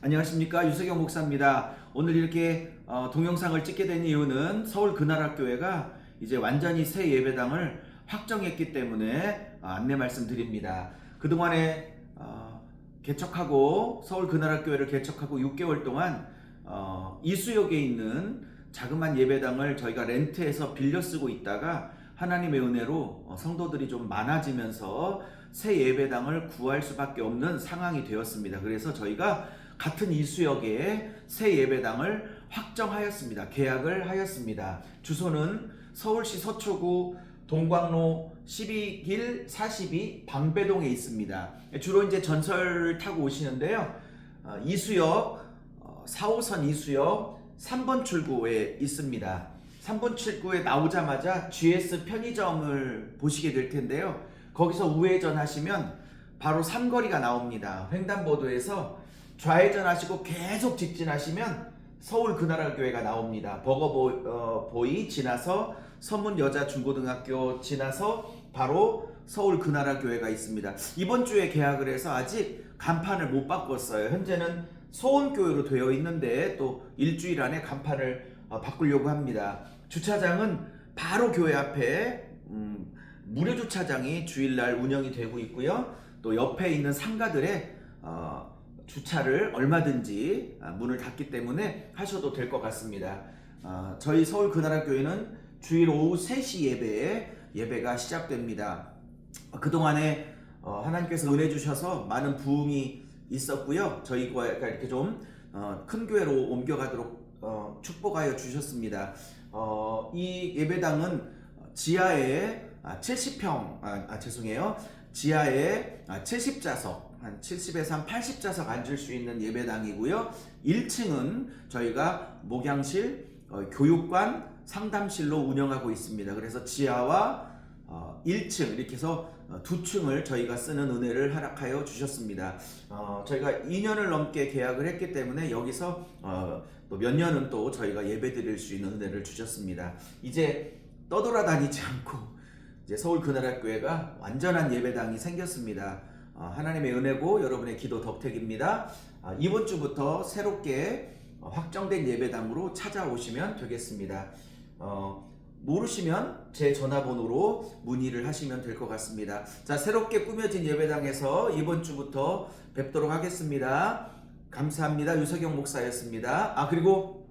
안녕하십니까 유석영 목사입니다. 오늘 이렇게 어, 동영상을 찍게 된 이유는 서울 근하락교회가 이제 완전히 새 예배당을 확정했기 때문에 어, 안내 말씀드립니다. 그동안에 어, 개척하고 서울 근하락교회를 개척하고 6개월 동안 어, 이수역에 있는 자그만 예배당을 저희가 렌트해서 빌려 쓰고 있다가 하나님의 은혜로 어, 성도들이 좀 많아지면서 새 예배당을 구할 수밖에 없는 상황이 되었습니다. 그래서 저희가 같은 이수역에 새 예배당을 확정하였습니다. 계약을 하였습니다. 주소는 서울시 서초구 동광로 12길 42 방배동에 있습니다. 주로 이제 전철을 타고 오시는데요. 어, 이수역 어, 4호선 이수역 3번 출구에 있습니다. 3번 출구에 나오자마자 GS 편의점을 보시게 될 텐데요. 거기서 우회전 하시면 바로 삼거리가 나옵니다. 횡단보도에서 좌회전 하시고 계속 직진하시면 서울 그나라 교회가 나옵니다. 버거보이 지나서 서문 여자 중고등학교 지나서 바로 서울 그나라 교회가 있습니다. 이번 주에 계약을 해서 아직 간판을 못 바꿨어요. 현재는 소원교회로 되어 있는데 또 일주일 안에 간판을 어, 바꾸려고 합니다. 주차장은 바로 교회 앞에 음, 무료 주차장이 주일날 운영이 되고 있고요. 또 옆에 있는 상가들에 어, 주차를 얼마든지 아, 문을 닫기 때문에 하셔도 될 것 같습니다. 어, 저희 서울 그나라교회는 주일 오후 3시 예배에 예배가 시작됩니다. 어, 그동안에 어, 하나님께서 은혜 주셔서 많은 부흥이 있었고요. 저희가 이렇게 좀 어, 큰 교회로 옮겨가도록 어, 축복하여 주셨습니다. 어, 이 예배당은 지하에 아, 70평, 아, 아, 죄송해요. 지하에 아, 70좌석, 한 70에서 한 80좌석 앉을 수 있는 예배당이고요. 1층은 저희가 목양실, 어, 교육관, 상담실로 운영하고 있습니다. 그래서 지하와 어, 1층 이렇게 해서 어, 두 층을 저희가 쓰는 은혜를 허락하여 주셨습니다. 어, 저희가 2년을 넘게 계약을 했기 때문에 여기서 어, 또몇 년은 또 저희가 예배 드릴 수 있는 은혜를 주셨습니다. 이제 떠돌아다니지 않고 이제 서울 그나라 교회가 완전한 예배당이 생겼습니다. 어, 하나님의 은혜고 여러분의 기도 덕택입니다. 아, 이번 주부터 새롭게 어, 확정된 예배당으로 찾아오시면 되겠습니다. 어, 모르시면 제 전화번호로 문의를 하시면 될 것 같습니다. 자, 새롭게 꾸며진 예배당에서 이번 주부터 뵙도록 하겠습니다. 감사합니다. 유석영 목사였습니다. 아, 그리고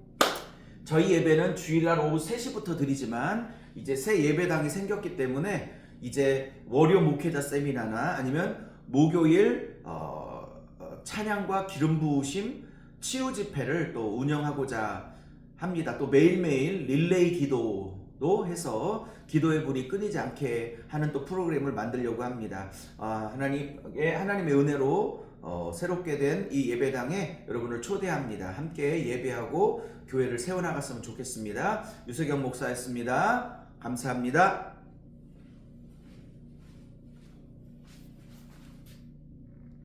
저희 예배는 주일날 오후 3시부터 드리지만 이제 새 예배당이 생겼기 때문에 이제 월요 목회자 세미나나 아니면 목요일 어, 어, 찬양과 기름 부으심 치유 집회를 또 운영하고자 합니다. 또 매일매일 릴레이 기도도 해서 기도의 불이 끊이지 않게 하는 또 프로그램을 만들려고 합니다. 아, 하나님의 하나님의 은혜로 어, 새롭게 된 이 예배당에 여러분을 초대합니다. 함께 예배하고 교회를 세워나갔으면 좋겠습니다. 유석영 목사였습니다. 감사합니다.